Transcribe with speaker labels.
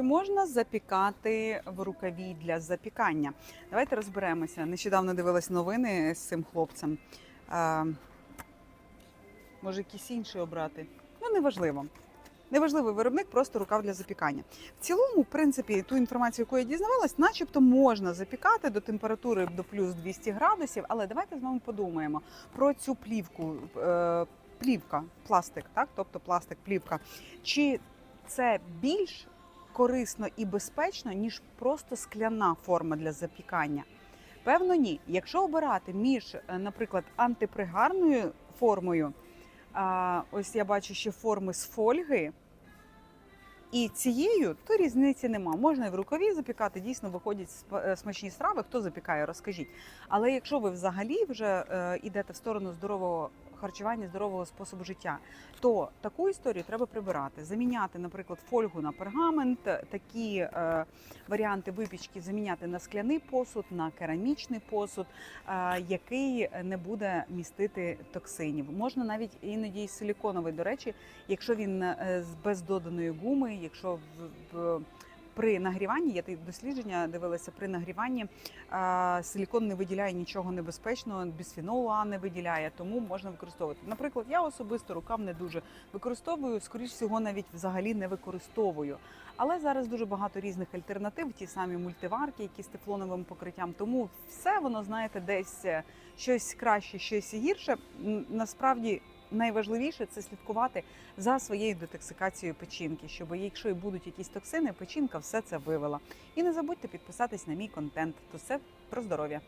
Speaker 1: Чи можна запікати в рукаві для запікання? Давайте розберемося. Нещодавно дивилась новини з цим хлопцем. А, може, якісь інші обрати? Ну, неважливо. Неважливий виробник, просто рукав для запікання. В цілому, в принципі, ту інформацію, яку я дізнавалась, начебто можна запікати до температури до плюс 200 градусів, але давайте з вами подумаємо про цю плівку. Е, плівка, пластик, так? тобто пластик, плівка. Чи це більш корисно і безпечно, ніж просто скляна форма для запікання? Певно, ні. Якщо обирати між, е, наприклад, антипригарною формою, ось я бачу ще форми з фольги. І цією то різниці нема. Можна і в рукаві запікати, дійсно виходять е, смачні страви. Хто запікає, розкажіть. Але якщо ви взагалі вже е, йдете в сторону здорового харчування, здорового способу життя, то таку історію треба прибирати, заміняти, наприклад, фольгу на пергамент, такі е, варіанти випічки заміняти на скляний посуд, на керамічний посуд, е, який не буде містити токсинів. Можна навіть іноді й силіконовий, до речі, якщо він е, без доданої гуми, якщо в, в при нагріванні, я дослідження дивилася, при нагріванні силікон не виділяє нічого небезпечного, бісфенолу А не виділяє, тому можна використовувати. Наприклад, я особисто рукав не дуже використовую, скоріш всього, навіть взагалі не використовую. Але зараз дуже багато різних альтернатив, ті самі мультиварки, які з тефлоновим покриттям. Тому все воно, знаєте, десь е, щось краще, щось гірше. Насправді найважливіше це слідкувати за своєю детоксикацією печінки, щоб якщо і будуть якісь токсини, печінка все це вивела. І не забудьте підписатись на мій контент. То все про здоров'я.